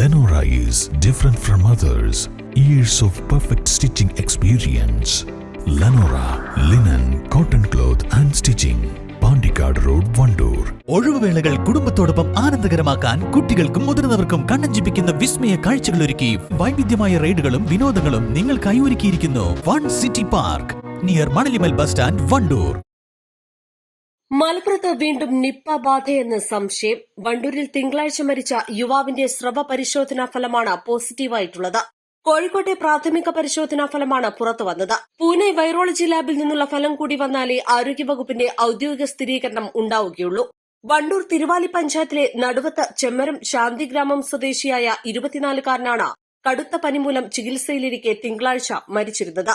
Lenora is different from others. Years of perfect stitching experience. Lenora linen, cotton cloth and stitching. Pandikkad Road, Vandoor. ഒഴിവുവേളകൾ കുടുംബത്തോടൊപ്പം ആനന്ദകരമാക്കാൻ കുട്ടികൾക്കും മുതിർന്നവർക്കും കണ്ണഞ്ചിപ്പിക്കുന്ന വിസ്മയ കാഴ്ചകൾ ഒരുക്കി വൈവിധ്യമായ റൈഡുകളും വിനോദങ്ങളും നിങ്ങൾക്കായി ഒരുക്കിയിരിക്കുന്നു one city park near Manalimal bus stand Wandoor മലപ്പുറത്ത് വീണ്ടും നിപ്പ ബാധയെന്ന് സംശയം. വണ്ടൂരിൽ തിങ്കളാഴ്ച മരിച്ച യുവാവിന്റെ സ്രവ പരിശോധനാ ഫലമാണ് പോസിറ്റീവായിട്ടുള്ളത്. കോഴിക്കോട്ടെ പ്രാഥമിക പരിശോധനാ ഫലമാണ് പുറത്തുവന്നത് പൂനെ വൈറോളജി ലാബിൽ നിന്നുള്ള ഫലം കൂടി വന്നാലേ ആരോഗ്യവകുപ്പിന്റെ ഔദ്യോഗിക സ്ഥിരീകരണം ഉണ്ടാവുകയുള്ളൂ. വണ്ടൂർ തിരുവാലി പഞ്ചായത്തിലെ നടുവത്ത് ചെമ്മരം ശാന്തിഗ്രാമം സ്വദേശിയായ ഇരുപത്തിനാലുകാരനാണ് കടുത്ത പനി മൂലം ചികിത്സയിലിരിക്കെ തിങ്കളാഴ്ച മരിച്ചിരുന്നത്.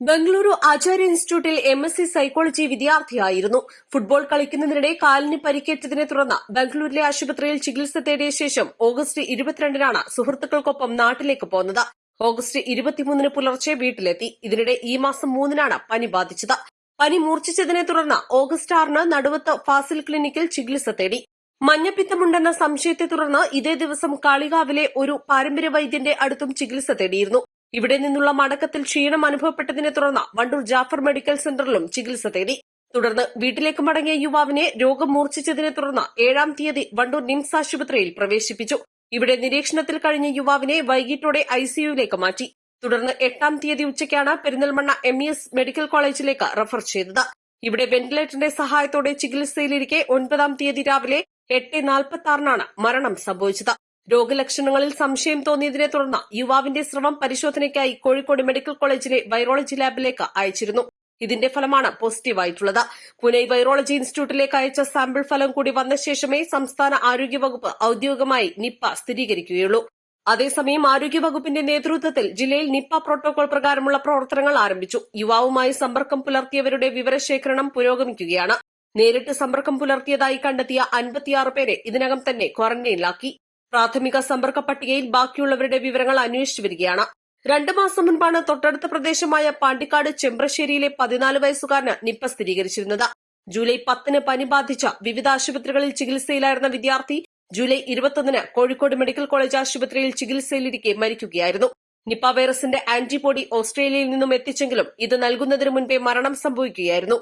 ബംഗളൂരു ആചാര്യ ഇൻസ്റ്റിറ്റ്യൂട്ടിൽ എം എസ് സി സൈക്കോളജി വിദ്യാർത്ഥിയായിരുന്നു. ഫുട്ബോൾ കളിക്കുന്നതിനിടെ കാലിന് പരിക്കേറ്റതിനെ തുടർന്ന് ബംഗളൂരിലെ ആശുപത്രിയിൽ ചികിത്സ തേടിയ ശേഷം ഓഗസ്റ്റ് ഇരുപത്തിരണ്ടിനാണ് സുഹൃത്തുക്കൾക്കൊപ്പം നാട്ടിലേക്ക് പോകുന്നത് ഓഗസ്റ്റ് ഇരുപത്തിമൂന്നിന് പുലർച്ചെ വീട്ടിലെത്തി. ഇതിനിടെ ഈ മാസം മൂന്നിനാണ് പനി ബാധിച്ചത്. പനി മൂർച്ഛിച്ചതിനെ തുടർന്ന് ഓഗസ്റ്റ് ആറിന് നടുവത്ത് ഫാസിൽ ക്ലിനിക്കിൽ ചികിത്സ തേടി. മഞ്ഞപ്പിത്തമുണ്ടെന്ന സംശയത്തെ തുടർന്ന് ഇതേ ദിവസം കാളികാവിലെ ഒരു പാരമ്പര്യ വൈദ്യന്റെ അടുത്തും ചികിത്സ തേടിയിരുന്നു. ഇവിടെ നിന്നുള്ള മടക്കത്തിൽ ക്ഷീണം അനുഭവപ്പെട്ടതിനെ തുടർന്ന് വണ്ടൂർ ജാഫർ മെഡിക്കൽ സെന്ററിലും ചികിത്സ തേടി. തുടർന്ന് വീട്ടിലേക്ക് മടങ്ങിയ യുവാവിനെ രോഗം മൂർച്ഛിച്ചതിനെ തുടർന്ന് ഏഴാം തീയതി വണ്ടൂർ നിംസ് ആശുപത്രിയിൽ പ്രവേശിപ്പിച്ചു. ഇവിടെ നിരീക്ഷണത്തിൽ കഴിഞ്ഞ യുവാവിനെ വൈകിട്ടോടെ ഐസിയുയിലേക്ക് മാറ്റി. തുടർന്ന് എട്ടാം തീയതി ഉച്ചയ്ക്കാണ് Perinthalmanna M E S medical കോളേജിലേക്ക് റഫർ ചെയ്തത്. ഇവിടെ വെന്റിലേറ്ററിന്റെ സഹായത്തോടെ ചികിത്സയിലിരിക്കെ ഒൻപതാം തീയതി രാവിലെ എട്ട് നാൽപ്പത്തി ആറിനാണ് മരണം സംഭവിച്ചത്. രോഗലക്ഷണങ്ങളിൽ സംശയം തോന്നിയതിനെ തുടർന്ന് യുവാവിന്റെ സ്രവം പരിശോധനയ്ക്കായി കോഴിക്കോട് മെഡിക്കൽ കോളേജിലെ വൈറോളജി ലാബിലേക്ക് അയച്ചിരുന്നു. ഇതിന്റെ ഫലമാണ് പോസിറ്റീവായിട്ടുള്ളത് പുനെ വൈറോളജി ഇൻസ്റ്റിറ്റ്യൂട്ടിലേക്ക് അയച്ച സാമ്പിൾ ഫലം കൂടി വന്ന ശേഷമേ സംസ്ഥാന ആരോഗ്യവകുപ്പ് ഔദ്യോഗികമായി നിപ്പ സ്ഥിരീകരിക്കുകയുള്ളൂ. അതേസമയം ആരോഗ്യവകുപ്പിന്റെ നേതൃത്വത്തിൽ ജില്ലയിൽ നിപ്പ പ്രോട്ടോകോൾ പ്രകാരമുള്ള പ്രവർത്തനങ്ങൾ ആരംഭിച്ചു. യുവാവുമായി സമ്പർക്കം പുലർത്തിയവരുടെ വിവരശേഖരണം പുരോഗമിക്കുകയാണ്. നേരിട്ട് സമ്പർക്കം പുലർത്തിയതായി കണ്ടെത്തിയ അൻപത്തിയാറ് പേരെ ഇതിനകം തന്നെ ക്വാറന്റൈനിലാക്കി. പ്രാഥമിക സമ്പർക്ക പട്ടികയിൽ ബാക്കിയുള്ളവരുടെ വിവരങ്ങൾ അന്വേഷിച്ചു വരികയാണ്. രണ്ടു മാസം മുൻപാണ് തൊട്ടടുത്ത പ്രദേശമായ പാണ്ടിക്കാട് ചെമ്പ്രശ്ശേരിയിലെ പതിനാല് വയസ്സുകാരന് നിപ്പ സ്ഥിരീകരിച്ചിരുന്നത്. ജൂലൈ പത്തിന് പനി ബാധിച്ച വിവിധ ആശുപത്രികളിൽ ചികിത്സയിലായിരുന്ന വിദ്യാർത്ഥി ജൂലൈ ഇരുപത്തൊന്നിന് കോഴിക്കോട് മെഡിക്കൽ കോളേജ് ആശുപത്രിയിൽ ചികിത്സയിലിരിക്കെ മരിക്കുകയായിരുന്നു. നിപ്പ വൈറസിന്റെ ആന്റിബോഡി ഓസ്ട്രേലിയയിൽ നിന്നും എത്തിച്ചെങ്കിലും ഇത് നൽകുന്നതിന് മുൻപേ മരണം സംഭവിക്കുകയായിരുന്നു.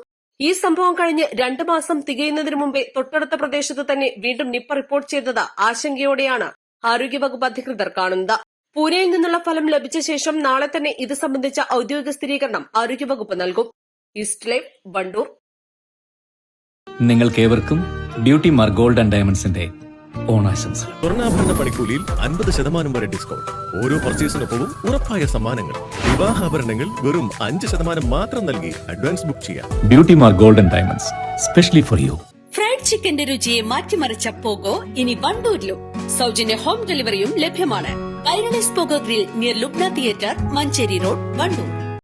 ഈ സംഭവം കഴിഞ്ഞ് രണ്ട് മാസം തികയുന്നതിന് മുമ്പേ തൊട്ടടുത്ത പ്രദേശത്ത് തന്നെ വീണ്ടും നിപ്പ റിപ്പോർട്ട് ചെയ്തത് ആശങ്കയോടെയാണ്. ആരോഗ്യവകുപ്പ് അധികൃതർ കാണുന്നത്. പൂനെയിൽ നിന്നുള്ള ഫലം ലഭിച്ച ശേഷം നാളെ തന്നെ ഇത് സംബന്ധിച്ച ഔദ്യോഗിക സ്ഥിരീകരണം ആരോഗ്യവകുപ്പ് നൽകും. East Live Wandoor. നിങ്ങൾക്കേവർക്കും ബ്യൂട്ടി മാർ ഗോൾഡ് ആൻഡ് ഡയമണ്ട്സിന്റെ ഓണാശംസകൾ. സ്വർണാഭരണ പണിക്കൂലിയിൽ അൻപത് ശതമാനം വരെ ഡിസ്കൗണ്ട് ഓരോ പർച്ചേസിനൊപ്പവും ഉറപ്പായ സമ്മാനങ്ങൾ. വിവാഹാഭരണങ്ങൾ വെറും അഞ്ച് ശതമാനം മാത്രം നൽകി അഡ്വാൻസ് ബുക്ക് ചെയ്യാം. Beauty Mar golden diamonds specially for you fried ചിക്കന്റെ രുചിയെ മാറ്റിമറിച്ച പോകോ ഇനി വണ്ടൂരിലും. സൗജന്യ ഹോം ഡെലിവറിയും ലഭ്യമാണ്. കൈരളിസ് പോകോ grill near Lubna theatre Manjeri road Wandoor.